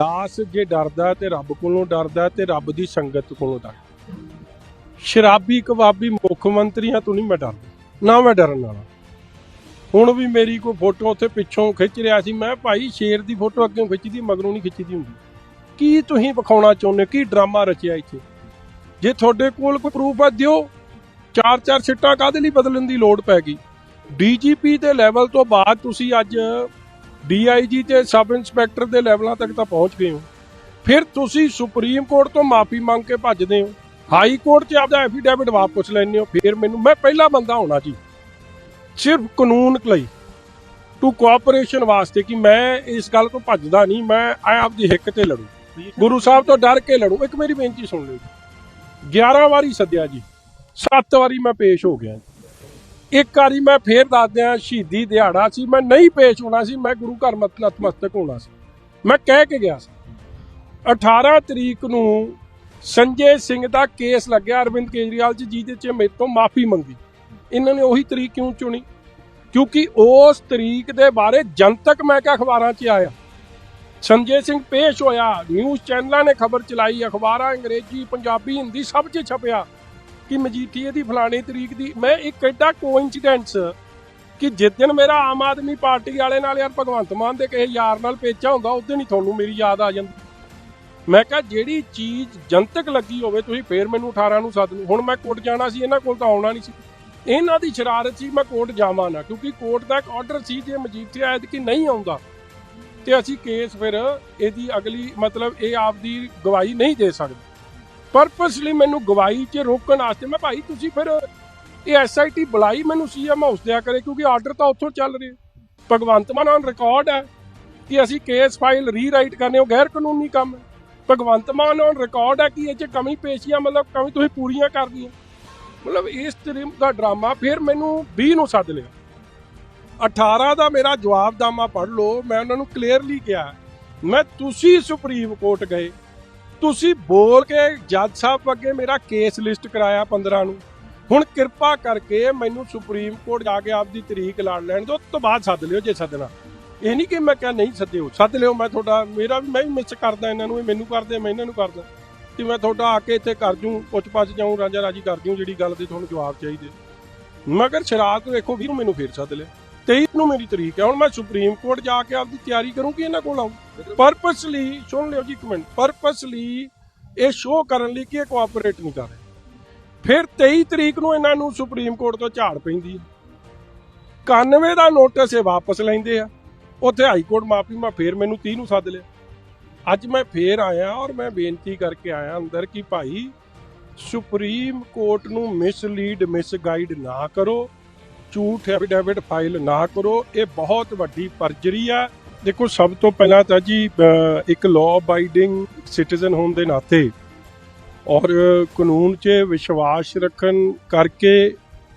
ਦਾਸ ਜੇ ਡਰਦਾ ਤੇ ਰੱਬ ਕੋਲੋਂ ਡਰਦਾ ਤੇ ਰੱਬ ਦੀ ਸੰਗਤ ਕੋਲੋਂ ਡਰਦਾ ਸ਼ਰਾਬੀ ਕਬਾਬੀ ਮੁੱਖ ਮੰਤਰੀਆਂ ਤੋਂ ਨਹੀਂ ਮੈਂ ਡਰਦਾ, ਨਾ ਮੈਂ ਡਰਨ ਵਾਲਾ। ਹੁਣ ਵੀ ਮੇਰੀ ਕੋਈ ਫੋਟੋ ਉੱਥੇ ਪਿੱਛੋਂ ਖਿੱਚ ਰਿਹਾ ਸੀ, ਮੈਂ ਭਾਈ ਸ਼ੇਰ ਦੀ ਫੋਟੋ ਅੱਗੇ ਖਿੱਚਦੀ, ਮਗਰੋਂ ਨਹੀਂ ਖਿੱਚਦੀ ਹੁੰਦੀ। ਕੀ ਤੁਸੀਂ ਵਿਖਾਉਣਾ ਚਾਹੁੰਦੇ ਕੀ ਡਰਾਮਾ ਰਚਿਆ ਇੱਥੇ? ਜੇ ਤੁਹਾਡੇ ਕੋਲ ਕੋਈ ਪ੍ਰੂਫ ਆ ਦਿਓ। ਚਾਰ ਚਾਰ ਸਿੱਟਾਂ ਕਾਹਦੇ ਲਈ ਬਦਲਣ ਦੀ ਲੋੜ ਪੈ ਗਈ? ਡੀਜੀਪੀ ਦੇ ਲੈਵਲ ਤੋਂ ਬਾਅਦ ਤੁਸੀਂ ਅੱਜ ਡੀਆਈਜੀ ਤੇ ਸਬ ਇੰਸਪੈਕਟਰ ਦੇ ਲੈਵਲਾਂ ਤੱਕ ਤਾਂ ਪਹੁੰਚ ਗਏ ਹੋ। ਫਿਰ ਤੁਸੀਂ ਸੁਪਰੀਮ ਕੋਰਟ ਤੋਂ ਮਾਫੀ ਮੰਗ ਕੇ ਭੱਜਦੇ ਹੋ। ਹਾਈ ਕੋਰਟ 'ਚ ਆਪਦਾ ਐਫੀਡੈਵਿਟ ਵਾਪਸ ਲੈਣੇ ਹੋ। ਫਿਰ ਮੈਨੂੰ, ਮੈਂ ਪਹਿਲਾ ਬੰਦਾ ਹੋਣਾ ਜੀ। ਸਿਰਫ ਕਾਨੂੰਨ ਲਈ। ਟੂ ਕੋਆਪਰੇਸ਼ਨ ਵਾਸਤੇ ਕਿ ਮੈਂ ਇਸ ਗੱਲ ਤੋਂ ਭੱਜਦਾ ਨਹੀਂ, ਮੈਂ ਆ ਆਪਦੀ ਹਿੱਕ ਤੇ ਲੜੂ। ਗੁਰੂ ਸਾਹਿਬ ਤੋਂ ਡਰ ਕੇ ਲੜੂ। ਇੱਕ ਮੇਰੀ ਬੇਨਤੀ ਸੁਣ ਲਿਓ ਜੀ। 11 ਵਾਰੀ ਸੱਦਿਆ ਜੀ। 7 ਵਾਰੀ ਮੈਂ ਪੇਸ਼ ਹੋ ਗਿਆ ਇੱਕ ਵਾਰੀ ਮੈਂ ਫੇਰ ਦੱਸ ਦਿਆਂ, ਸ਼ਹੀਦੀ ਦਿਹਾੜਾ ਸੀ, ਮੈਂ ਨਹੀਂ ਪੇਸ਼ ਹੋਣਾ ਸੀ, ਮੈਂ ਗੁਰੂ ਘਰ ਨਤਮਸਤਕ ਹੋਣਾ ਸੀ। ਮੈਂ ਕਹਿ ਕੇ ਗਿਆ ਸੀ। 18 ਤਰੀਕ ਨੂੰ ਸੰਜੇ ਸਿੰਘ ਦਾ ਕੇਸ ਲੱਗਿਆ, ਅਰਵਿੰਦ ਕੇਜਰੀਵਾਲ ਜੀ, ਜਿਹਦੇ 'ਚ ਮੇਰੇ ਤੋਂ ਮਾਫੀ ਮੰਗੀ। ਇਹਨਾਂ ਨੇ ਉਹੀ ਤਰੀਕ ਕਿਉਂ ਚੁਣੀ? ਕਿਉਂਕਿ ਉਸ ਤਰੀਕ ਦੇ ਬਾਰੇ ਜਨਤਕ ਮੈਂ ਕਿਹਾ ਅਖਬਾਰਾਂ 'ਚ ਆਇਆ। ਸੰਜੇ ਸਿੰਘ ਪੇਸ਼ ਹੋਇਆ ਨਿਊਜ਼ ਚੈਨਲਾਂ ਨੇ ਖਬਰ ਚਲਾਈ, ਅਖਬਾਰਾਂ, ਅੰਗਰੇਜ਼ੀ, ਪੰਜਾਬੀ, ਹਿੰਦੀ, ਸਭ 'ਚ ਛਪਿਆ। ਕਿ ਮਜੀਠੀਏ ਦੀ ਫਲਾਣੀ ਤਰੀਕ ਦੀ, ਮੈਂ ਇੱਕ ਐਡਾ ਕੋਇਨਸੀਡੈਂਸ ਕਿ ਜਿਸ ਦਿਨ ਮੇਰਾ ਆਮ ਆਦਮੀ ਪਾਰਟੀ ਵਾਲੇ ਨਾਲ ਯਾਰ ਭਗਵੰਤ ਮਾਨ ਦੇ ਕਿਸੇ ਯਾਰ ਨਾਲ ਪੇਚਾ ਹੁੰਦਾ, ਉਸ ਦਿਨ ਹੀ ਤੁਹਾਨੂੰ ਮੇਰੀ ਯਾਦ ਆ ਜਾਂਦੀ। ਮੈਂ ਕਿਹਾ, ਜਿਹੜੀ ਚੀਜ਼ ਜਨਤਕ ਲੱਗੀ ਹੋਵੇ, ਤੁਸੀਂ ਫੇਰ ਮੈਨੂੰ 18 ਨੂੰ ਸੱਦ ਲਓ। ਹੁਣ ਮੈਂ ਕੋਰਟ ਜਾਣਾ ਸੀ, ਇਹਨਾਂ ਕੋਲ ਤਾਂ ਆਉਣਾ ਨਹੀਂ ਸੀ। ਇਹਨਾਂ ਦੀ ਸ਼ਰਾਰਤ ਸੀ, ਮੈਂ ਕੋਰਟ ਜਾਵਾਂ ਨਾ, ਕਿਉਂਕਿ ਕੋਰਟ ਦਾ ਇੱਕ ਆਰਡਰ ਸੀ ਜੇ ਮਜੀਠੀਆ ਐਤਕੀ ਨਹੀਂ ਆਉਂਦਾ, ਤੇ ਅਸੀਂ ਕੇਸ ਫਿਰ ਇਹਦੀ ਅਗਲੀ ਮਤਲਬ ਇਹ ਆਪਦੀ ਗਵਾਹੀ ਨਹੀਂ ਦੇ ਸਕਦੇ। ਪਰਪਸਲੀ ਮੈਨੂੰ ਗਵਾਹੀ 'ਚ ਰੋਕਣ ਵਾਸਤੇ ਮੈਂ ਭਾਈ ਤੁਸੀਂ ਫਿਰ ਇਹ ਐਸਆਈਟੀ ਬੁਲਾਈ ਮੈਨੂੰ ਸੀਐਮ ਹਾਊਸ ਦਿਆ ਕਰੇ, ਕਿਉਂਕਿ ਆਰਡਰ ਤਾਂ ਉੱਥੋਂ ਚੱਲ ਰਿਹਾ। ਭਗਵੰਤ ਮਾਨ ਔਨ ਰਿਕਾਰਡ ਹੈ ਕਿ ਅਸੀਂ ਕੇਸ ਫਾਈਲ ਰੀਰਾਈਟ ਕਰਨੇ, ਉਹ ਗੈਰ ਕਾਨੂੰਨੀ ਕੰਮ ਹੈ। ਭਗਵੰਤ ਮਾਨ ਔਨ ਰਿਕਾਰਡ ਹੈ ਕਿ ਇਹ 'ਚ ਕਮੀ ਪੇਸ਼ੀਆਂ ਮਤਲਬ ਕਮੀ ਤੁਸੀਂ ਪੂਰੀਆਂ ਕਰਦੀਆਂ ਮਤਲਬ ਇਸ ਤਰ੍ਹਾਂ ਦਾ ਡਰਾਮਾ ਫਿਰ ਮੈਨੂੰ 20 ਨੂੰ ਸੱਦ ਲਿਆ। 18 ਦਾ ਮੇਰਾ ਜਵਾਬਨਾਮਾ ਪੜ੍ਹ ਲਓ, ਮੈਂ ਉਹਨਾਂ ਨੂੰ ਕਲੀਅਰਲੀ ਕਿਹਾ ਮੈਂ ਤੁਸੀਂ ਸੁਪਰੀਮ ਕੋਰਟ ਗਏ। ਤੁਸੀਂ ਬੋਲ ਕੇ ਜੱਜ ਸਾਹਿਬ ਅੱਗੇ ਮੇਰਾ ਕੇਸ ਲਿਸਟ ਕਰਾਇਆ 15 ਨੂੰ। ਹੁਣ ਕਿਰਪਾ ਕਰਕੇ ਮੈਨੂੰ ਸੁਪਰੀਮ ਕੋਰਟ ਜਾ ਕੇ ਆਪਦੀ ਤਰੀਕ ਲਾਣ ਲੈਣ ਦਿਓ ਤੋਂ ਬਾਅਦ ਸੱਦ ਲਿਓ ਜੇ ਸੱਦਣਾ। ਇਹ ਨਹੀਂ ਕਿ ਮੈਂ ਕਿਹਾ ਨਹੀਂ ਸੱਦਿਓ, ਸੱਦ ਲਿਓ ਮੈਂ ਤੁਹਾਡਾ, ਮੇਰਾ ਵੀ ਮੈਂ ਵੀ ਮਿਸ ਕਰਦਾ ਇਹਨਾਂ ਨੂੰ, ਇਹ ਮੈਨੂੰ ਕਰਦੇ, ਮੈਂ ਇਹਨਾਂ ਨੂੰ ਕਰਦਾ। ਤੇ ਮੈਂ ਤੁਹਾਡਾ ਆ ਕੇ ਇੱਥੇ ਕਰ ਜੂੰ ਪੁੱਛ ਪੱਛ ਜਾਊਂ ਰਾਜਾ ਰਾਜੀ ਕਰ ਜੂੰ, ਜਿਹੜੀ ਗੱਲ ਦੀ ਤੁਹਾਨੂੰ ਜਵਾਬ ਚਾਹੀਦੇ। ਮਗਰ ਸ਼ਰਾਬ ਤੋਂ ਵੇਖੋ ਵੀਰ ਮੈਨੂੰ ਫੇਰ ਸੱਦ ਲਿਆ। 23 ਨੂੰ ਮੇਰੀ ਤਰੀਕ ਹੈ। ਹੁਣ ਮੈਂ ਸੁਪਰੀਮ ਕੋਰਟ ਜਾ ਕੇ ਆਪਦੀ ਤਿਆਰੀ ਕਰੂੰਗੀ ਇਹਨਾਂ ਕੋਲ ਆਉਂ ਪਰਪਸਲੀ ਸੁਣ ਲਿਓ ਜੀ ਇੱਕ ਮਿੰਟ। ਪਰਪਸਲੀ ਇਹ ਸ਼ੋਅ ਕਰਨ ਲਈ ਕਿ ਇਹ ਕੋਆਪਰੇਟ ਨਹੀਂ ਕਰ ਰਹੇ। ਫਿਰ 23 ਤਰੀਕ ਨੂੰ ਇਹਨਾਂ ਨੂੰ ਸੁਪਰੀਮ ਕੋਰਟ ਤੋਂ ਝਾੜ ਪੈਂਦੀ ਹੈ। 91 ਦਾ ਨੋਟਿਸ ਇਹ ਵਾਪਸ ਲੈਂਦੇ ਆ। ਉੱਥੇ ਹਾਈ ਕੋਰਟ ਮਾਫੀ ਮੈਂ ਫੇਰ ਮੈਨੂੰ 30 ਨੂੰ ਸੱਦ ਲਿਆ। ਅੱਜ ਮੈਂ ਫੇਰ ਆਇਆ ਔਰ ਮੈਂ ਬੇਨਤੀ ਕਰਕੇ ਆਇਆ ਅੰਦਰ ਕਿ ਭਾਈ ਸੁਪਰੀਮ ਕੋਰਟ ਨੂੰ ਮਿਸਲੀਡ ਮਿਸਗਾਈਡ ਨਾ ਕਰੋ। ਝੂਠ ਐਫੀਡੇਵਿਟ ਫਾਈਲ ਨਾ ਕਰੋ, ਇਹ ਬਹੁਤ ਵੱਡੀ ਪਰਜਰੀ ਆ। ਦੇਖੋ, ਸਭ ਤੋਂ ਪਹਿਲਾਂ ਤਾਂ ਜੀ ਇੱਕ ਲਾਅ ਅਬਾਈਡਿੰਗ ਸਿਟੀਜ਼ਨ ਹੋਣ ਦੇ ਨਾਤੇ ਔਰ ਕਾਨੂੰਨ 'ਚ ਵਿਸ਼ਵਾਸ ਰੱਖਣ ਕਰਕੇ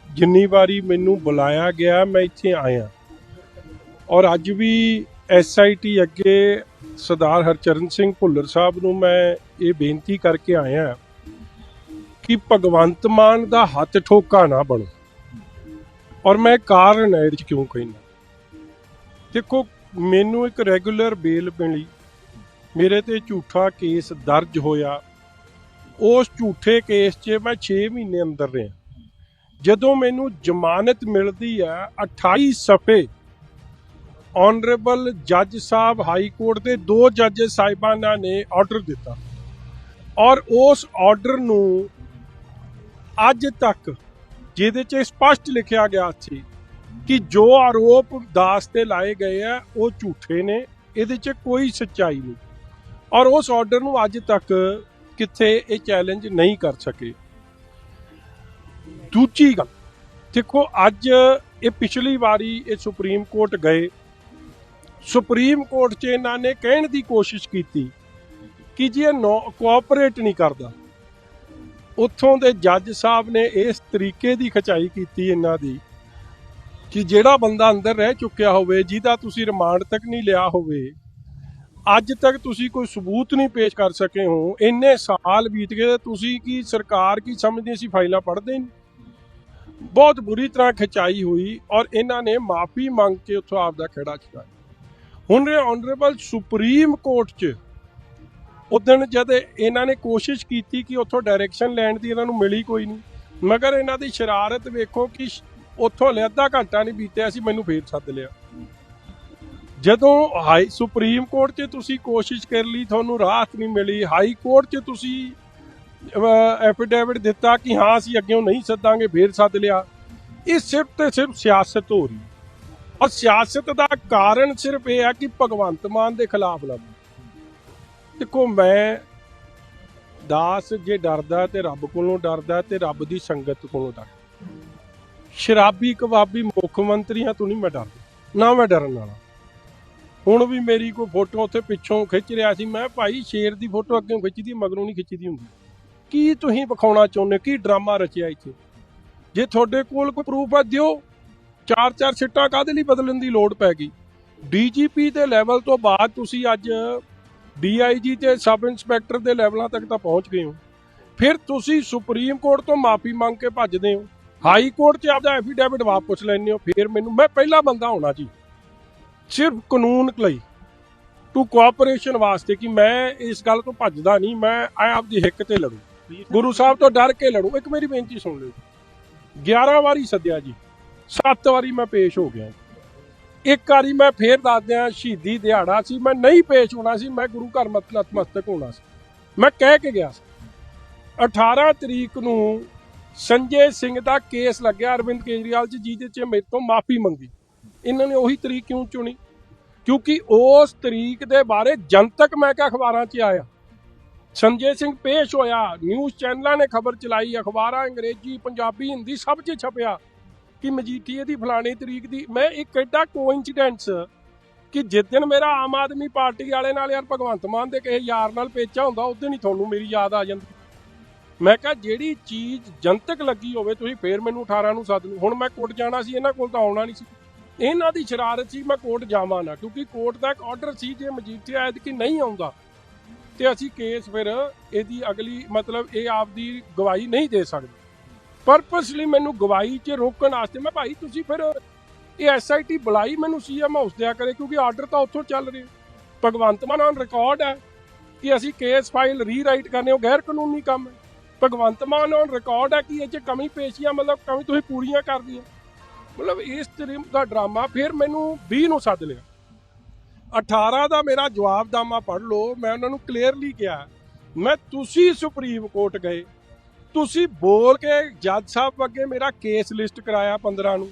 ਜਿੰਨੀ ਵਾਰੀ ਮੈਨੂੰ ਬੁਲਾਇਆ ਗਿਆ, ਮੈਂ ਇੱਥੇ ਆਇਆ। ਔਰ ਅੱਜ ਵੀ ਐਸਆਈਟੀ ਅੱਗੇ ਸਰਦਾਰ ਹਰਚਰਨ ਸਿੰਘ ਭੁੱਲਰ ਸਾਹਿਬ ਨੂੰ ਮੈਂ ਇਹ ਬੇਨਤੀ ਕਰਕੇ ਆਇਆ ਕਿ ਭਗਵੰਤ ਮਾਨ ਦਾ ਹੱਥ ਠੋਕਾ ਨਾ ਬਣੋ। ਔਰ ਮੈਂ ਕਾਰਨ ਹੈ ਇਹਦੇ 'ਚ ਕਿਉਂ ਕਹਿੰਦਾ ਦੇਖੋ, ਮੈਨੂੰ ਇੱਕ ਰੈਗੂਲਰ ਬੇਲ ਮਿਲੀ। ਮੇਰੇ ਤੇ ਝੂਠਾ ਕੇਸ ਦਰਜ ਹੋਇਆ। ਉਸ ਝੂਠੇ ਕੇਸ 'ਚ ਮੈਂ 6 ਮਹੀਨੇ ਅੰਦਰ ਰਿਹਾ। ਜਦੋਂ ਮੈਨੂੰ ਜ਼ਮਾਨਤ ਮਿਲਦੀ ਹੈ 28 ਸਫੇ ਆਨਰੇਬਲ ਜੱਜ ਸਾਹਿਬ ਹਾਈ ਕੋਰਟ ਦੇ ਦੋ ਜੱਜ ਸਾਹਿਬਾਨਾਂ ਨੇ ਆਰਡਰ ਦਿੱਤਾ। ਔਰ ਉਸ ਆਰਡਰ ਨੂੰ ਅੱਜ ਤੱਕ ਜਿਹਦੇ 'ਚ ਸਪਸ਼ਟ ਲਿਖਿਆ ਗਿਆ ਸੀ ਕਿ ਜੋ ਆਰੋਪ ਦਾਸ ਤੇ ਲਾਏ ਗਏ ਆ, ਉਹ ਝੂਠੇ ਨੇ, ਇਹਦੇ 'ਚ ਕੋਈ ਸੱਚਾਈ ਨਹੀਂ। ਔਰ ਉਸ ਆਰਡਰ ਨੂੰ ਅੱਜ ਤੱਕ ਕਿੱਥੇ ਇਹ ਚੈਲੰਜ ਨਹੀਂ ਕਰ ਸਕੇ। ਦੂਜੀ ਗੱਲ, ਦੇਖੋ, ਅੱਜ ਇਹ ਪਿਛਲੀ ਵਾਰੀ ਇਹ ਸੁਪਰੀਮ ਕੋਰਟ ਗਏ। ਸੁਪਰੀਮ ਕੋਰਟ 'ਚ ਇਹਨਾਂ ਨੇ ਕਹਿਣ ਦੀ ਕੋਸ਼ਿਸ਼ ਕੀਤੀ ਕਿ ਜੀ ਇਹ ਕੋਆਪਰੇਟ ਨਹੀਂ ਕਰਦਾ। ਉੱਥੋਂ ਦੇ ਜੱਜ ਸਾਹਿਬ ਨੇ ਇਸ ਤਰੀਕੇ ਦੀ ਖਚਾਈ ਕੀਤੀ ਇਹਨਾਂ ਦੀ ਕਿ ਜਿਹੜਾ ਬੰਦਾ ਅੰਦਰ ਰਹਿ ਚੁੱਕਿਆ ਹੋਵੇ, ਜਿਹਦਾ ਤੁਸੀਂ ਰਿਮਾਂਡ ਤੱਕ ਨਹੀਂ ਲਿਆ ਹੋਵੇ, ਅੱਜ ਤੱਕ ਤੁਸੀਂ ਕੋਈ ਸਬੂਤ ਨਹੀਂ ਪੇਸ਼ ਕਰ ਸਕੇ ਹੋ, ਇੰਨੇ ਸਾਲ ਬੀਤ ਗਏ ਤੁਸੀਂ ਕੀ ਸਰਕਾਰ ਕੀ ਸਮਝਦੀ ਸੀ ਫਾਈਲਾਂ ਪੜ੍ਹਦੇ ਨਹੀਂ? ਬਹੁਤ ਬੁਰੀ ਤਰ੍ਹਾਂ ਖਚਾਈ ਹੋਈ ਔਰ ਇਹਨਾਂ ਨੇ ਮਾਫੀ ਮੰਗ ਕੇ ਉੱਥੋਂ ਆਪ ਦਾ ਖੇੜਾ ਛੁਡਾਇਆ। ਹੁਣ ਇਹ ਆਨਰੇਬਲ ਸੁਪਰੀਮ ਕੋਰਟ 'ਚ ਉਦੋਂ ਜਦ ਇਹਨਾਂ ਨੇ ਕੋਸ਼ਿਸ਼ ਕੀਤੀ ਕਿ ਉੱਥੋਂ ਡਾਇਰੈਕਸ਼ਨ ਲੈਣ ਦੀ ਇਹਨਾਂ ਨੂੰ ਮਿਲੀ ਕੋਈ ਨਹੀਂ, ਮਗਰ ਇਹਨਾਂ ਦੀ ਸ਼ਰਾਰਤ ਵੇਖੋ ਕਿ ਉੱਥੋਂ ਹਲੇ ਅੱਧਾ ਘੰਟਾ ਨਹੀਂ ਬੀਤਿਆ ਸੀ ਮੈਨੂੰ ਫੇਰ ਸੱਦ ਲਿਆ। ਜਦੋਂ ਹਾਈ ਸੁਪਰੀਮ ਕੋਰਟ 'ਚ ਤੁਸੀਂ ਕੋਸ਼ਿਸ਼ ਕਰ ਲਈ, ਤੁਹਾਨੂੰ ਰਾਹਤ ਨਹੀਂ ਮਿਲੀ, ਹਾਈ ਕੋਰਟ 'ਚ ਤੁਸੀਂ ਐਫੀਡੇਵਿਟ ਦਿੱਤਾ ਕਿ ਹਾਂ, ਅਸੀਂ ਅੱਗੇ ਨਹੀਂ ਸੱਦਾਂਗੇ, ਫੇਰ ਸੱਦ ਲਿਆ। ਇਹ ਸਿਰਫ ਤੇ ਸਿਰਫ ਸਿਆਸਤ ਹੋ ਰਹੀ ਔਰ ਸਿਆਸਤ ਦਾ ਕਾਰਨ ਸਿਰਫ ਇਹ ਹੈ ਕਿ ਭਗਵੰਤ ਮਾਨ ਦੇ ਖਿਲਾਫ ਲੜ ਦੇਖੋ, ਮੈਂ ਦਾਸ ਜੇ ਡਰਦਾ ਤੇ ਰੱਬ ਕੋਲੋਂ ਡਰਦਾ ਤੇ ਰੱਬ ਦੀ ਸੰਗਤ ਕੋਲੋਂ ਡਰਦਾ। ਸ਼ਰਾਬੀ, ਕਬਾਬੀ ਮੁੱਖ ਮੰਤਰੀਆਂ ਤੋਂ ਨਹੀਂ ਮੈਂ ਡਰਦਾ, ਨਾ ਮੈਂ ਡਰਨ ਵਾਲਾ। ਹੁਣ ਵੀ ਮੇਰੀ ਕੋਈ ਫੋਟੋ ਉੱਥੇ ਪਿੱਛੋਂ ਖਿੱਚ ਰਿਹਾ ਸੀ, ਮੈਂ ਭਾਈ ਸ਼ੇਰ ਦੀ ਫੋਟੋ ਅੱਗੇ ਖਿੱਚਦੀ, ਮਗਰੋਂ ਨਹੀਂ ਖਿੱਚਦੀ ਹੁੰਦੀ। ਕੀ ਤੁਸੀਂ ਵਿਖਾਉਣਾ ਚਾਹੁੰਦੇ ਕੀ ਡਰਾਮਾ ਰਚਿਆ ਇੱਥੇ? ਜੇ ਤੁਹਾਡੇ ਕੋਲ ਕੋਈ ਪ੍ਰੂਫ ਹੈ, ਦਿਓ। ਚਾਰ ਚਾਰ ਸਿੱਟਾਂ ਕਾਹਦੇ ਲਈ ਬਦਲਣ ਦੀ ਲੋੜ ਪੈ ਗਈ? ਡੀਜੀਪੀ ਦੇ ਲੈਵਲ ਤੋਂ ਬਾਅਦ ਤੁਸੀਂ ਅੱਜ ਡੀਆਈਜੀ ਤੇ ਸਬ ਇੰਸਪੈਕਟਰ ਦੇ ਲੈਵਲਾਂ ਤੱਕ ਤਾਂ ਪਹੁੰਚ ਗਏ ਹੋ। ਫਿਰ ਤੁਸੀਂ ਸੁਪਰੀਮ ਕੋਰਟ ਤੋਂ ਮਾਫੀ ਮੰਗ ਕੇ ਭੱਜਦੇ ਹੋ। ਹਾਈ ਕੋਰਟ 'ਚ ਆਪਦਾ ਐਫੀਡੇਵਿਟ ਵਾਪਸ ਲੈਂਦੇ ਹੋ। ਫਿਰ ਮੈਨੂੰ, ਮੈਂ ਪਹਿਲਾ ਬੰਦਾ ਹੋਣਾ ਜੀ। ਸਿਰਫ ਕਾਨੂੰਨ ਲਈ। ਟੂ ਕੋਆਪਰੇਸ਼ਨ ਵਾਸਤੇ ਕਿ ਮੈਂ ਇਸ ਗੱਲ ਤੋਂ ਭੱਜਦਾ ਨਹੀਂ, ਮੈਂ ਆਪਦੀ ਹਿੱਕ ਤੇ ਲੜੂ। ਗੁਰੂ ਸਾਹਿਬ ਤੋਂ ਡਰ ਕੇ ਲੜੂ। ਇੱਕ ਮੇਰੀ ਬੇਨਤੀ ਸੁਣ ਲਿਓ। 11 ਵਾਰੀ ਸੱਦਿਆ ਜੀ। 7 ਵਾਰੀ ਮੈਂ ਪੇਸ਼ ਹੋ ਗਿਆ ਇੱਕ ਵਾਰੀ ਮੈਂ ਫੇਰ ਦੱਸ ਦਿਆਂ, ਸ਼ਹੀਦੀ ਦਿਹਾੜਾ ਸੀ, ਮੈਂ ਨਹੀਂ ਪੇਸ਼ ਹੋਣਾ ਸੀ, ਮੈਂ ਗੁਰੂ ਘਰ ਨਤਮਸਤਕ ਹੋਣਾ ਸੀ। ਮੈਂ ਕਹਿ ਕੇ ਗਿਆ ਸੀ। 18 ਤਰੀਕ ਨੂੰ ਸੰਜੇ ਸਿੰਘ ਦਾ ਕੇਸ ਲੱਗਿਆ, ਅਰਵਿੰਦ ਕੇਜਰੀਵਾਲ ਜੀ, ਜਿਹਦੇ 'ਚ ਮੇਰੇ ਤੋਂ ਮਾਫੀ ਮੰਗੀ। ਇਹਨਾਂ ਨੇ ਉਹੀ ਤਰੀਕ ਕਿਉਂ ਚੁਣੀ? ਕਿਉਂਕਿ ਉਸ ਤਰੀਕ ਦੇ ਬਾਰੇ ਜਨਤਕ ਮੈਂ ਕਿਹਾ ਅਖਬਾਰਾਂ 'ਚ ਆਇਆ। ਸੰਜੇ ਸਿੰਘ ਪੇਸ਼ ਹੋਇਆ, ਨਿਊਜ਼ ਚੈਨਲਾਂ ਨੇ ਖਬਰ ਚਲਾਈ, ਅਖਬਾਰਾਂ, ਅੰਗਰੇਜ਼ੀ, ਪੰਜਾਬੀ, ਹਿੰਦੀ, ਸਭ 'ਚ ਛਪਿਆ। ਕਿ ਮਜੀਠੀਏ ਦੀ ਫਲਾਣੀ ਤਰੀਕ ਦੀ, ਮੈਂ ਇੱਕ ਐਡਾ ਕੋਇਨਸੀਡੈਂਸ ਕਿ ਜਿਸ ਦਿਨ ਮੇਰਾ ਆਮ ਆਦਮੀ ਪਾਰਟੀ ਵਾਲੇ ਨਾਲ ਯਾਰ ਭਗਵੰਤ ਮਾਨ ਦੇ ਕਿਸੇ ਯਾਰ ਨਾਲ ਪੇਚਾ ਹੁੰਦਾ, ਉਸ ਦਿਨ ਹੀ ਤੁਹਾਨੂੰ ਮੇਰੀ ਯਾਦ ਆ ਜਾਂਦੀ। ਮੈਂ ਕਿਹਾ, ਜਿਹੜੀ ਚੀਜ਼ ਜਨਤਕ ਲੱਗੀ ਹੋਵੇ, ਤੁਸੀਂ ਫੇਰ ਮੈਨੂੰ 18 ਨੂੰ ਸੱਦ ਲਓ। ਹੁਣ ਮੈਂ ਕੋਰਟ ਜਾਣਾ ਸੀ, ਇਹਨਾਂ ਕੋਲ ਤਾਂ ਆਉਣਾ ਨਹੀਂ ਸੀ। ਇਹਨਾਂ ਦੀ ਸ਼ਰਾਰਤ ਸੀ, ਮੈਂ ਕੋਰਟ ਜਾਵਾਂ ਨਾ, ਕਿਉਂਕਿ ਕੋਰਟ ਦਾ ਇੱਕ ਆਰਡਰ ਸੀ ਜੇ ਮਜੀਠੀਆ ਐਦ ਕਿ ਨਹੀਂ ਆਉਂਦਾ, ਤੇ ਅਸੀਂ ਕੇਸ ਫਿਰ ਇਹਦੀ ਅਗਲੀ ਮਤਲਬ ਇਹ ਆਪਦੀ ਗਵਾਹੀ ਨਹੀਂ ਦੇ ਸਕਦੇ। ਪਰਪਸਲੀ ਮੈਨੂੰ ਗਵਾਹੀ 'ਚ ਰੋਕਣ ਵਾਸਤੇ ਮੈਂ ਭਾਈ ਤੁਸੀਂ ਫਿਰ ਇਹ ਐਸਆਈਟੀ ਬੁਲਾਈ ਮੈਨੂੰ ਸੀਐਮ ਹਾਊਸ ਦਿਆ ਕਰੇ, ਕਿਉਂਕਿ ਆਰਡਰ ਤਾਂ ਉੱਥੋਂ ਚੱਲ ਰਿਹਾ ਭਗਵੰਤ ਮਾਨ ਔਨ ਰਿਕਾਰਡ ਹੈ ਕਿ ਅਸੀਂ ਕੇਸ ਫਾਈਲ ਰੀਰਾਈਟ ਕਰਨੇ, ਉਹ ਗੈਰ ਕਾਨੂੰਨੀ ਕੰਮ ਹੈ। ਭਗਵੰਤ ਮਾਨ ਔਨ ਰਿਕਾਰਡ ਹੈ ਕਿ ਇਹ 'ਚ ਕਮੀ ਪੇਸ਼ੀਆਂ ਮਤਲਬ ਕਮੀ ਤੁਸੀਂ ਪੂਰੀਆਂ ਕਰਦੀਆਂ ਮਤਲਬ ਇਸ ਤਰ੍ਹਾਂ ਦਾ ਡਰਾਮਾ ਫਿਰ ਮੈਨੂੰ 20 ਨੂੰ ਸੱਦ ਲਿਆ। 18 ਦਾ ਮੇਰਾ ਜਵਾਬਨਾਮਾ ਪੜ੍ਹ ਲਓ, ਮੈਂ ਉਹਨਾਂ ਨੂੰ ਕਲੀਅਰਲੀ ਕਿਹਾ, ਮੈਂ ਤੁਸੀਂ ਸੁਪਰੀਮ ਕੋਰਟ ਗਏ। ਤੁਸੀਂ ਬੋਲ ਕੇ ਜੱਜ ਸਾਹਿਬ ਅੱਗੇ ਮੇਰਾ ਕੇਸ ਲਿਸਟ ਕਰਾਇਆ 15 ਨੂੰ।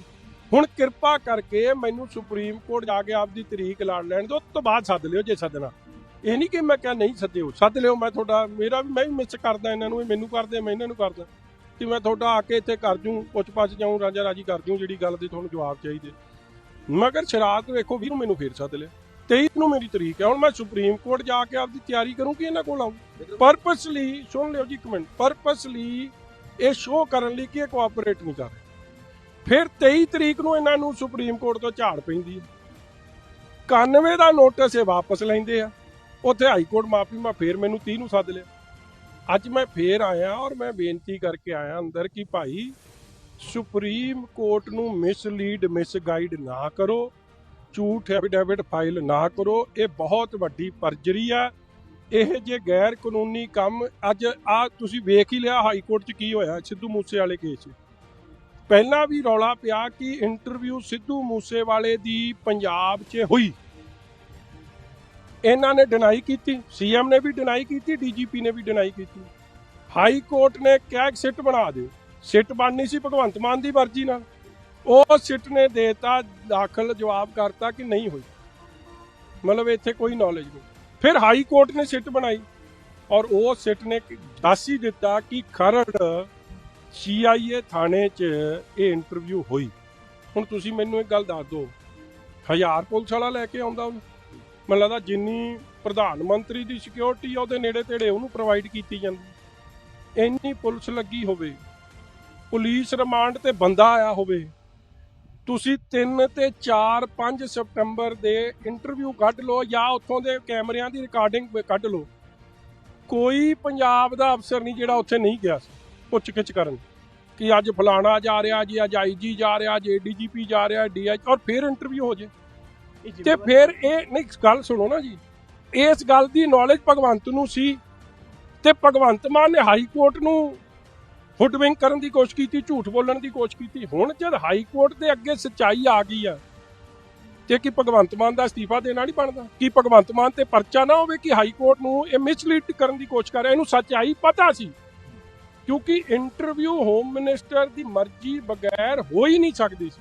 ਹੁਣ ਕਿਰਪਾ ਕਰਕੇ ਮੈਨੂੰ ਸੁਪਰੀਮ ਕੋਰਟ ਜਾ ਕੇ ਆਪਦੀ ਤਰੀਕ ਲਾਣ ਲੈਣ ਦਿਓ ਤੋਂ ਬਾਅਦ ਸੱਦ ਲਿਓ ਜੇ ਸੱਦਣਾ। ਇਹ ਨਹੀਂ ਕਿ ਮੈਂ ਕਿਹਾ ਨਹੀਂ ਸੱਦਿਓ, ਸੱਦ ਲਿਓ ਮੈਂ ਤੁਹਾਡਾ, ਮੇਰਾ ਵੀ ਮੈਂ ਵੀ ਮਿਸ ਕਰਦਾ ਇਹਨਾਂ ਨੂੰ, ਇਹ ਮੈਨੂੰ ਕਰਦੇ, ਮੈਂ ਇਹਨਾਂ ਨੂੰ ਕਰਦਾ। ਕਿ ਮੈਂ ਤੁਹਾਡਾ ਆ ਕੇ ਇੱਥੇ ਕਰ ਜੂੰ ਪੁੱਛ ਪੱਛ ਜਾਊਂ ਰਾਜਾ ਰਾਜੀ ਕਰ ਜੂੰ, ਜਿਹੜੀ ਗੱਲ ਦੀ ਤੁਹਾਨੂੰ ਜਵਾਬ ਚਾਹੀਦੇ। ਮਗਰ ਸ਼ਰਾਬ ਵੇਖੋ ਵੀਰ ਮੈਨੂੰ ਫੇਰ ਸੱਦ ਲਿਆ। 23 ਨੂੰ ਮੇਰੀ ਤਰੀਕ ਹੈ। ਹੁਣ ਮੈਂ ਸੁਪਰੀਮ ਕੋਰਟ ਜਾ ਕੇ ਆਪਦੀ ਤਿਆਰੀ ਕਰੂੰ ਕਿ ਇਹਨਾਂ ਕੋਲ ਆਉਂ ਪਰਪਸਲੀ ਸੁਣ ਲਿਓ ਜੀ ਇੱਕ ਮਿੰਟ। ਪਰਪਸਲੀ ਇਹ ਸ਼ੋਅ ਕਰਨ ਲਈ ਕਿ ਇਹ ਕੋਆਪਰੇਟ ਨਹੀਂ ਕਰ ਰਹੇ। ਫਿਰ 23 ਤਰੀਕ ਨੂੰ ਇਹਨਾਂ ਨੂੰ ਸੁਪਰੀਮ ਕੋਰਟ ਤੋਂ ਝਾੜ ਪੈਂਦੀ ਹੈ। 91 ਦਾ ਨੋਟਿਸ ਇਹ ਵਾਪਸ ਲੈਂਦੇ ਆ। ਉੱਥੇ ਹਾਈ ਕੋਰਟ ਮਾਫੀ ਮੈਂ ਫੇਰ ਮੈਨੂੰ 30 ਨੂੰ ਸੱਦ ਲਿਆ। ਅੱਜ ਮੈਂ ਫੇਰ ਆਇਆ ਔਰ ਮੈਂ ਬੇਨਤੀ ਕਰਕੇ ਆਇਆ ਅੰਦਰ ਕਿ ਭਾਈ ਸੁਪਰੀਮ ਕੋਰਟ ਨੂੰ ਮਿਸਲੀਡ ਮਿਸਗਾਈਡ ਨਾ ਕਰੋ। ਝੂਠ ਐਫੀਡੇਵਿਟ ਫਾਈਲ ਨਾ ਕਰੋ, ਇਹ ਬਹੁਤ ਵੱਡੀ ਪਰਜਰੀ ਆ। ਇਹ ਜੇ ਗੈਰ ਕਾਨੂੰਨੀ ਕੰਮ, ਅੱਜ ਆ ਤੁਸੀਂ ਵੇਖ ਹੀ ਲਿਆ ਹਾਈ ਕੋਰਟ 'ਚ ਕੀ ਹੋਇਆ, ਸਿੱਧੂ ਮੂਸੇ ਵਾਲੇ ਕੇਸ 'ਚ। ਪਹਿਲਾਂ ਵੀ ਰੌਲਾ ਪਿਆ ਕਿ ਇੰਟਰਵਿਊ ਸਿੱਧੂ ਮੂਸੇ ਵਾਲੇ ਦੀ ਪੰਜਾਬ 'ਚ ਹੋਈ। ਇਹਨਾਂ ਨੇ ਡਿਨਾਈ ਕੀਤੀ ਸੀਐਮ ਨੇ ਵੀ ਡਿਨਾਈ ਕੀਤੀ ਡੀਜੀਪੀ ਨੇ ਵੀ ਡਿਨਾਈ ਕੀਤੀ। ਹਾਈ ਕੋਰਟ ਨੇ ਕਿਹਾ ਕਿ ਸਿੱਟ ਬਣਾ ਦਿਓ। ਸਿੱਟ ਬਣਨੀ ਸੀ ਭਗਵੰਤ ਮਾਨ ਦੀ ਮਰਜ਼ੀ ਨਾਲ। ਉਹ ਸਿੱਟ ਨੇ ਦੇਤਾ, ਦਾਖਲ ਜਵਾਬ ਕਰਤਾ ਕਿ ਨਹੀਂ ਹੋਈ। ਮਤਲਬ ਇੱਥੇ ਕੋਈ ਨੌਲੇਜ ਨਹੀਂ। ਫਿਰ ਹਾਈ ਕੋਰਟ ਨੇ ਸਿੱਟ ਬਣਾਈ ਔਰ ਉਹ ਸਿੱਟ ਨੇ ਦੱਸ ਹੀ ਦਿੱਤਾ ਕਿ ਖਰੜ ਸੀਆਈਏ ਥਾਣੇ 'ਚ ਇਹ ਇੰਟਰਵਿਊ ਹੋਈ। ਹੁਣ ਤੁਸੀਂ ਮੈਨੂੰ ਇੱਕ ਗੱਲ ਦੱਸ ਦਿਓ, ਹਜ਼ਾਰ ਪੁਲਿਸ ਵਾਲਾ ਲੈ ਕੇ ਆਉਂਦਾ ਉਹਨੂੰ? ਮੈਨੂੰ ਲੱਗਦਾ ਜਿੰਨੀ ਪ੍ਰਧਾਨ ਮੰਤਰੀ ਦੀ ਸਿਕਿਉਰਿਟੀ ਆ, ਉਹਦੇ ਨੇੜੇ ਤੇੜੇ ਉਹਨੂੰ ਪ੍ਰੋਵਾਈਡ ਕੀਤੀ ਜਾਂਦੀ। ਇੰਨੀ ਪੁਲਿਸ ਲੱਗੀ ਹੋਵੇ, ਪੁਲਿਸ ਰਿਮਾਂਡ ਤੇ ਬੰਦਾ ਆਇਆ ਹੋਵੇ ਤੁਸੀਂ 3 ਤੇ 4 5 ਸਤੰਬਰ ਦੇ ਇੰਟਰਵਿਊ ਕੱਢ ਲਓ ਜਾਂ ਉੱਥੋਂ ਦੇ ਕੈਮਰਿਆਂ ਦੀ ਰਿਕਾਰਡਿੰਗ ਕੱਢ ਲਓ। ਕੋਈ ਪੰਜਾਬ ਦਾ ਅਫਸਰ ਨਹੀਂ ਜਿਹੜਾ ਉੱਥੇ ਨਹੀਂ ਗਿਆ ਸੀ ਪੁੱਛ ਗਿੱਛ ਕਰਨ। ਕਿ ਅੱਜ ਫਲਾਣਾ ਜਾ ਰਿਹਾ ਜੀ ਅੱਜ ਆਈਜੀ ਜਾ ਰਿਹਾ ਜੇ ਡੀਜੀਪੀ ਜਾ ਰਿਹਾ ਡੀਆਈ ਔਰ ਫਿਰ ਇੰਟਰਵਿਊ ਹੋ ਜੇ। ਤੇ ਫਿਰ ਇਹ ਨਹੀਂ ਗੱਲ ਸੁਣੋ ਨਾ ਜੀ। ਇਸ ਗੱਲ ਦੀ ਨੌਲੇਜ ਭਗਵੰਤ ਨੂੰ ਸੀ ਤੇ ਭਗਵੰਤ ਮਾਨ ਨੇ ਹਾਈ ਕੋਰਟ ਨੂੰ ਹੁੱਡਵਿੰਗ ਕਰਨ ਦੀ ਕੋਸ਼ਿਸ਼ ਕੀਤੀ, ਝੂਠ ਬੋਲਣ ਦੀ ਕੋਸ਼ਿਸ਼ ਕੀਤੀ। ਹੁਣ ਜਦ ਹਾਈ ਕੋਰਟ ਦੇ ਅੱਗੇ ਸੱਚਾਈ ਆ ਗਈ ਆ, ਤੇ ਕੀ ਭਗਵੰਤ ਮਾਨ ਦਾ ਅਸਤੀਫਾ ਦੇਣਾ ਨਹੀਂ ਬਣਦਾ? ਕੀ ਭਗਵੰਤ ਮਾਨ ਤੇ ਪਰਚਾ ਨਾ ਹੋਵੇ ਕਿ ਹਾਈ ਕੋਰਟ ਨੂੰ ਇਹ ਮਿਸਲੀਡ ਕਰਨ ਦੀ ਕੋਸ਼ਿਸ਼ ਕਰ ਰਿਹਾ? ਇਹਨੂੰ ਸੱਚਾਈ ਪਤਾ ਸੀ। ਕਿਉਂਕਿ ਇੰਟਰਵਿਊ ਹੋਮ ਮਿਨਿਸਟਰ ਦੀ ਮਰਜ਼ੀ ਬਗੈਰ ਹੋ ਹੀ ਨਹੀਂ ਸਕਦੀ ਸੀ।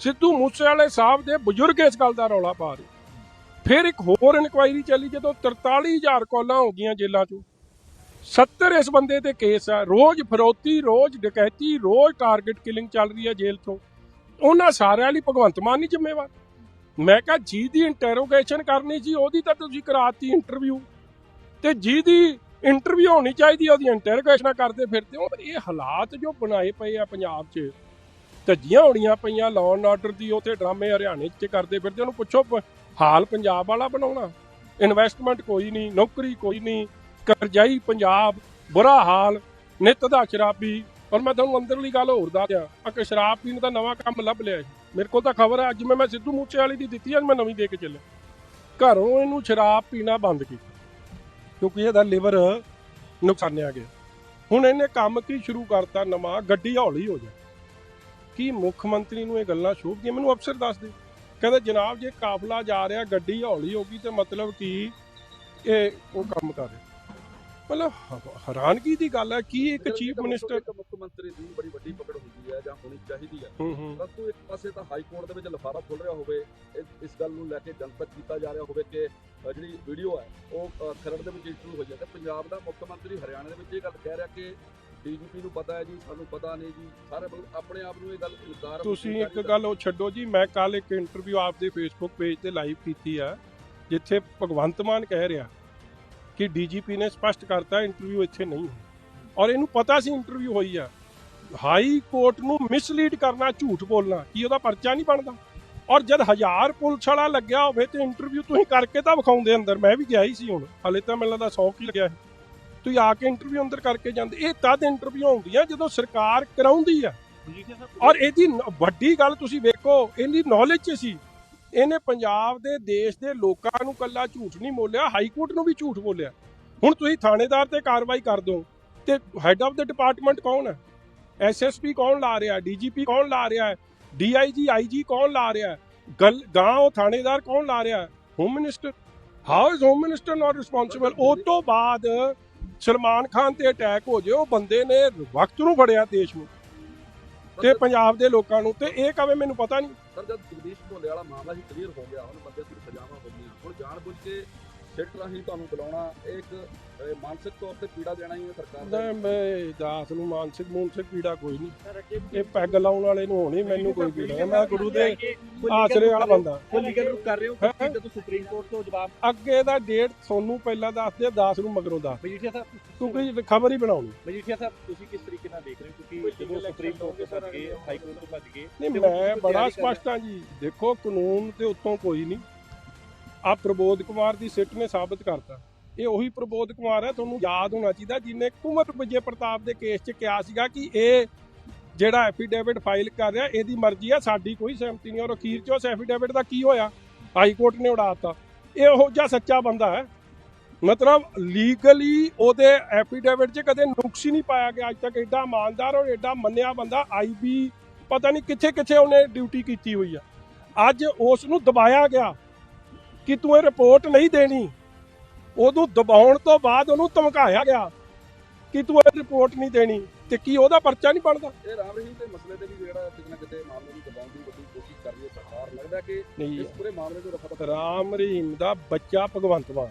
ਸਿੱਧੂ ਮੂਸੇਵਾਲੇ ਸਾਹਿਬ ਦੇ ਬਜ਼ੁਰਗ ਇਸ ਗੱਲ ਦਾ ਰੌਲਾ ਪਾ ਰਹੇ। ਫਿਰ ਇੱਕ ਹੋਰ ਇਨਕੁਆਇਰੀ ਚੱਲੀ, ਜਦੋਂ 43000 ਕਾਲਾਂ ਹੋ ਗਈਆਂ ਜੇਲ੍ਹਾਂ 'ਚੋਂ। 70 ਇਸ ਬੰਦੇ ਤੇ ਕੇਸ ਆ। ਰੋਜ਼ ਫਰੋਤੀ, ਰੋਜ਼ ਡਕੈਤੀ, ਰੋਜ਼ ਟਾਰਗੇਟ ਕਿਲਿੰਗ ਚੱਲ ਰਹੀ ਹੈ ਜੇਲ੍ਹ ਤੋਂ ਉਹਨਾਂ ਸਾਰਿਆਂ ਲਈ ਭਗਵੰਤ ਮਾਨ ਨਹੀਂ ਜ਼ਿੰਮੇਵਾਰ। ਮੈਂ ਕਿਹਾ, ਜੀ ਦੀ ਇੰਟਰੋਗੇਸ਼ਨ ਕਰਨੀ ਸੀ ਉਹਦੀ ਤਾਂ ਤੁਸੀਂ ਕਰਾਤੀ ਇੰਟਰਵਿਊ ਤੇ ਜੀ ਦੀ ਇੰਟਰਵਿਊ ਹੋਣੀ ਚਾਹੀਦੀ ਉਹਦੀ ਇੰਟਰੋਗੇਸ਼ਨ ਕਰਦੇ ਫਿਰਦੇ ਹੋ। ਇਹ ਹਾਲਾਤ ਜੋ ਬਣਾਏ ਪਏ ਆ ਪੰਜਾਬ 'ਚ, ਧੱਜੀਆਂ ਹੋਣੀਆਂ ਪਈਆਂ ਲਾਅ ਐਂਡ ਆਰਡਰ ਦੀ, ਉਥੇ ਡਰਾਮੇ ਹਰਿਆਣੇ 'ਚ ਕਰਦੇ ਫਿਰਦੇ। ਉਹਨੂੰ ਪੁੱਛੋ, ਪ- ਹਾਲ ਪੰਜਾਬ ਵਾਲਾ ਬਣਾਉਣਾ। ਇਨਵੈਸਟਮੈਂਟ ਕੋਈ ਨਹੀਂ, ਨੌਕਰੀ ਕੋਈ ਨਹੀਂ। ਕਰਜ਼ਾਈ ਪੰਜਾਬ, ਬੁਰਾ ਹਾਲ, ਨਿੱਤ ਦਾ ਸ਼ਰਾਬੀ। ਔਰ ਮੈਂ ਤੁਹਾਨੂੰ ਅੰਦਰਲੀ ਗੱਲ ਹੋਰ ਦੱਸਿਆ ਆ ਸ਼ਰਾਬ ਪੀਣ ਦਾ ਨਵਾਂ ਕੰਮ ਲੱਭ ਲਿਆ ਜੀ। ਮੇਰੇ ਕੋਲ ਤਾਂ ਖਬਰ ਹੈ, ਅੱਜ ਮੈਂ ਮੈਂ ਸਿੱਧੂ ਮੂਸੇ ਵਾਲੀ ਦੀ ਦਿੱਤੀ ਅੱਜ ਮੈਂ ਨਵੀਂ ਦੇ ਕੇ ਚੱਲਿਆ। ਘਰੋਂ ਇਹਨੂੰ ਸ਼ਰਾਬ ਪੀਣਾ ਬੰਦ ਕੀਤਾ। ਕਿਉਂਕਿ ਇਹਦਾ ਲਿਵਰ ਨੁਕਸਾਨਿਆ ਗਿਆ। ਹੁਣ ਇਹਨੇ ਕੰਮ ਕੀ ਸ਼ੁਰੂ ਕਰਤਾ ਨਵਾਂ, ਗੱਡੀ ਹੌਲੀ ਹੋ ਜਾ ਕੀ ਮੁੱਖ ਮੰਤਰੀ ਨੂੰ ਇਹ ਗੱਲਾਂ ਸ਼ੋਭਦੀਆਂ? ਮੈਨੂੰ ਅਫਸਰ ਦੱਸ ਦੇ। ਕਹਿੰਦਾ, ਜਨਾਬ, ਜੇ ਕਾਫਲਾ ਜਾ ਰਿਹਾ, ਗੱਡੀ ਹੌਲੀ ਹੋ ਗਈ ਤੇ ਮਤਲਬ ਕੀ ਇਹ ਉਹ ਕੰਮ ਕਰ ਰਿਹਾ? ਮਤਲਬ ਹ- ਹੈਰਾਨਗੀ ਦੀ ਗੱਲ ਹੈ ਕੀ ਇੱਕ ਚੀਫ ਮਿਨਿਸਟਰ ਇੱਕ ਮੁੱਖ ਮੰਤਰੀ ਦੀ ਬੜੀ ਵੱਡੀ ਪਕੜ ਹੁੰਦੀ ਹੈ ਜਾਂ ਹੋਣੀ ਚਾਹੀਦੀ ਹੈ। ਹੂੰ ਹੂੰ। ਪਰੰਤੂ ਇੱਕ ਪਾਸੇ ਤਾਂ ਹਾਈ ਕੋਰਟ ਦੇ ਵਿੱਚ ਲਫਾਰਾ ਖੁੱਲ ਰਿਹਾ ਹੋਵੇ ਇਸ- ਇਸ ਗੱਲ ਨੂੰ ਲੈ ਕੇ ਜਨਤਕ ਕੀਤਾ ਜਾ ਰਿਹਾ ਹੋਵੇ ਕਿ ਅ, ਜਿਹੜੀ ਵੀਡੀਓ ਹੈ ਉਹ ਅ, ਖਰੜ ਦੇ ਵਿੱਚ ਇੰਟਰਵਿਊ ਹੋਈ ਹੈ। ਤੇ ਪੰਜਾਬ ਦਾ ਮੁੱਖ ਮੰਤਰੀ ਹਰਿਆਣਾ ਦੇ ਵਿੱਚ ਇਹ ਗੱਲ ਕਹਿ ਰਿਹਾ ਕਿ ਡੀਜੀਪੀ ਨੂੰ ਪਤਾ ਹੈ ਜੀ ਸਾਨੂੰ ਪਤਾ ਨਹੀਂ ਜੀ ਸਾਰੇ ਮਤਲਬ ਆਪਣੇ ਆਪ ਨੂੰ ਇਹ ਗੱਲ ਇਨਕਾਰ ਤੁਸੀਂ ਇੱਕ ਗੱਲ ਉਹ ਛੱਡੋ ਜੀ ਮੈਂ ਕੱਲ ਇੱਕ ਇੰਟਰਵਿਊ ਆਪਦੇ ਫੇਸਬੁੱਕ ਪੇਜ ਤੇ ਲਾਈਵ ਕੀਤੀ ਆ ਜਿੱਥੇ ਭਗਵੰਤ ਮਾਨ ਕਹਿ ਰਿਹਾ ਕਿ ਡੀਜੀਪੀ ਨੇ ਸਪਸ਼ਟ ਕਰਤਾ ਇੰਟਰਵਿਊ ਇੱਥੇ ਨਹੀਂ ਹੋਈ ਔਰ ਇਹਨੂੰ ਪਤਾ ਸੀ ਇੰਟਰਵਿਊ ਹੋਈ ਆ। ਹਾਈ ਕੋਰਟ ਨੂੰ ਮਿਸਲੀਡ ਕਰਨਾ ਝੂਠ ਬੋਲਣਾ ਕੀ ਉਹਦਾ ਪਰਚਾ ਨਹੀਂ ਬਣਦਾ? ਔਰ ਜਦ ਹਜ਼ਾਰ ਪੁਲਿਸ ਵਾਲਾ ਲੱਗਿਆ ਹੋਵੇ ਤੇ ਇੰਟਰਵਿਊ ਤੁਸੀਂ ਕਰਕੇ ਤਾਂ ਵਿਖਾਉਂਦੇ ਅੰਦਰ। ਮੈਂ ਵੀ ਗਿਆ ਹੀ ਸੀ ਹੁਣ। ਹਲੇ ਤਾਂ ਮੈਨੂੰ ਲੱਗਦਾ 100 ਕੀ ਲੱਗਿਆ ਸੀ ਤੁਸੀਂ ਆ ਕੇ ਇੰਟਰਵਿਊ ਅੰਦਰ ਕਰਕੇ ਜਾਂਦੇ। ਇਹ ਤਦ ਇੰਟਰਵਿਊ ਹੁੰਦੀਆਂ ਜਦੋਂ ਸਰਕਾਰ ਕਰਾਉਂਦੀ ਆ। ਔਰ ਇਹਦੀ ਵੱਡੀ ਗੱਲ ਤੁਸੀਂ ਵੇਖੋ ਇਹਦੀ ਨੌਲੇਜ ਸੀ। ਇਹਨੇ ਪੰਜਾਬ ਦੇ ਦੇਸ਼ ਦੇ ਲੋਕਾਂ ਨੂੰ ਕੱਲਾ ਝੂਠ ਨਹੀਂ ਬੋਲਿਆ, ਹਾਈ ਕੋਰਟ ਨੂੰ ਵੀ ਝੂਠ ਬੋਲਿਆ। ਹੁਣ ਤੁਸੀਂ ਥਾਣੇਦਾਰ ਤੇ ਕਾਰਵਾਈ ਕਰ ਦੋ ਤੇ ਹੈੱਡ ਆਫ ਦਾ ਡਿਪਾਰਟਮੈਂਟ ਕੌਣ ਹੈ? ਐਸਐਸਪੀ ਕੌਣ ਲਾ ਰਿਹਾ ਡੀਜੀਪੀ ਕੌਣ ਲਾ ਰਿਹਾ ਹੈ? ਡੀਆਈਜੀ ਆਈਜੀ ਕੌਣ ਲਾ ਰਿਹਾ ਗੱਲ ਗਾਂ ਉਹ ਥਾਣੇਦਾਰ ਕੌਣ ਲਾ ਰਿਹਾ home minister how is home minister not responsible ਉਹ ਤੋਂ ਬਾਅਦ ਸਲਮਾਨ ਖਾਨ ਤੇ ਅਟੈਕ ਹੋ ਜੇ ਉਹ ਬੰਦੇ ਨੇ ਵਕਤ ਨੂੰ ਫੜਿਆ ਦੇਸ਼ ਨੂੰ। ਤੇ ਪੰਜਾਬ ਦੇ ਲੋਕਾਂ ਨੂੰ, ਤੇ ਇਹ ਕਵੇ ਮੈਨੂੰ ਪਤਾ ਨਹੀਂ। ਸਰ, ਜਦ ਜਗਦੀਸ਼ ਭੋਲੇ ਵਾਲਾ ਮਾਮਲਾ ਹੀ ਕਲੀਅਰ ਹੋ ਗਿਆ, ਹੁਣ ਬੰਦੇ ਨੂੰ ਸਜ਼ਾਵਾਂ ਹੋ ਗਈਆਂ। ਹੁਣ ਜਾਣ ਬੁੱਝ ਕੇ ਸਿੱਟ ਰਾਹੀਂ ਤੁਹਾਨੂੰ ਬੁਲਾਉਣਾ ਇਹ ਇੱਕ ਮਾਨਸਿਕ ਤੌਰ ਤੇ ਪੀੜਾ ਦੇਣਾ ਹੀ ਹੈ ਸਰਕਾਰ ਦਾ। ਨਾ ਮੈਂ ਦਾਸ ਨੂੰ ਮਾਨਸਿਕ ਮੂਨਸਿਕ ਪੀੜਾ ਕੋਈ ਨਹੀਂ। ਇਹ ਪੈਗ ਲਾਉਣ ਵਾਲੇ ਨੂੰ ਹੋਣੀ ਮੈਨੂੰ ਕੋਈ ਪੀੜਾ ਨਹੀਂ। ਮੈਂ ਗੁਰੂ ਦੇ ਆਸਰੇ ਵਾਲਾ ਬੰਦਾ। ਕੋਈ ਲੀਗਲ ਕਰ ਰਹੇ ਹੋ। ਹੈਂ? ਕਿ ਜਦੋਂ ਸੁਪਰੀਮ ਕੋਰਟ ਤੋਂ ਜਵਾਬ ਅੱਗੇ ਦਾ ਡੇਟ ਤੁਹਾਨੂੰ ਪਹਿਲਾਂ ਦੱਸ ਦਿਆ ਦਾਸ ਨੂੰ ਮਗਰੋਂ ਦੱਸ। ਮਜੀਠੀਆ ਸਾਹਿਬ ਕਿਉਂਕਿ ਖਬਰ ਹੀ ਬਣਾਉਣੀ। ਮਜੀਠੀਆ ਸਾਹਿਬ ਤੁਸੀਂ ਕਿਸ ਤਰੀਕੇ ਨਾਲ ਦੇਖ ਰਹੇ ਹੋ? ਕਿਉਂਕਿ ਜਦੋਂ ਸੁਪਰੀਮ ਕੋਰਟ ਤੋਂ ਭੱਜ ਗਏ ਹਾਈ ਕੋਰਟ ਤੋਂ ਭੱਜ ਗਏ ਨਹੀਂ ਤੇ ਹੁਣ ਮੈਂ ਤੁਸੀਂ ਬੜਾ ਤਿਆਰੀ ਕਰ ਰਹੇ ਸਪਸ਼ਟ ਹਾਂ ਜੀ। ਦੇਖੋ ਕਾਨੂੰਨ ਤੇ ਉੱਤੋਂ ਕੋਈ ਨਹੀਂ। ਆ ਪ੍ਰਬੋਧ ਕੁਮਾਰ ਦੀ ਸਿੱਟ ਨੇ ਸਾਬਤ ਕਰਤਾ। ਇਹ ਉਹੀ ਪ੍ਰਬੋਧ ਕੁਮਾਰ ਹੈ, ਤੁਹਾਨੂੰ ਯਾਦ ਹੋਣਾ ਚਾਹੀਦਾ ਜਿਹਨੇ ਕੁਮਰ ਵਿਜੇ ਪ੍ਰਤਾਪ ਦੇ ਕੇਸ 'ਚ ਕਿਹਾ ਸੀਗਾ ਕਿ ਇਹ ਜਿਹੜਾ ਐਫੀਡੇਵਿਟ ਫਾਈਲ ਕਰ ਰਿਹਾ, ਇਹਦੀ ਮਰਜ਼ੀ ਆ, ਸਾਡੀ ਕੋਈ ਸਹਿਮਤੀ ਨਹੀਂ, ਔਰ ਅਖੀਰ 'ਚ ਉਸ ਐਫੀਡੇਵਿਟ ਦਾ ਕੀ ਹੋਇਆ? ਹਾਈ ਕੋਰਟ ਨੇ ਉਡਾਤਾ ਇਹ ਉਹੋ ਜਿਹਾ ਸੱਚਾ ਬੰਦਾ ਹੈ। ਮਤਲਬ ਲੀਗਲੀ ਉਹਦੇ ਐਫੀਡੇਵਿਟ 'ਚ ਕਦੇ ਨੁਕਸ ਹੀ ਨਹੀਂ ਪਾਇਆ ਗਿਆ, ਅੱਜ ਤੱਕ ਐਡਾ ਇਮਾਨਦਾਰ ਔਰ ਐਡਾ ਮੰਨਿਆ ਬੰਦਾ ਆਈਬੀ ਪਤਾ ਨਹੀਂ ਕਿੱਥੇ ਕਿੱਥੇ ਉਹਨੇ ਡਿਊਟੀ ਕੀਤੀ ਹੋਈ ਆ। ਅੱਜ ਉਸ ਨੂੰ ਦਬਾਇਆ ਗਿਆ। ਕਿ ਤੂੰ ਇਹ ਰਿਪੋਰਟ ਨਹੀਂ ਦੇਣੀ। ਉਹਨੂੰ ਦਬਾਉਣ ਤੋਂ ਬਾਅਦ ਉਹਨੂੰ ਧਮਕਾਇਆ ਗਿਆ ਕਿ ਤੂੰ ਇਹ ਰਿਪੋਰਟ ਨਹੀਂ ਦੇਣੀ ਤੇ ਕੀ ਉਹਦਾ ਪਰਚਾ ਨਹੀਂ ਬਣਦਾ? ਇਹ ਰਾਮ ਰਹੀਮ ਦੇ ਮਸਲੇ ਤੇ ਵੀ ਜਿਹੜਾ ਕਿਤੇ ਨਾ ਕਿਤੇ ਮਾਮਲੇ ਨੂੰ ਦਬਾਉਣ ਦੀ ਵੱਡੀ ਕੋਸ਼ਿਸ਼ ਕਰ ਰਹੀ ਹੈ ਸਰਕਾਰ। ਲੱਗਦਾ ਕਿ ਇਸ ਪੂਰੇ ਮਾਮਲੇ ਨੂੰ ਰਫਾ ਰਾਮ ਰਹੀਮ ਦਾ ਬੱਚਾ ਭਗਵੰਤ ਮਾਨ।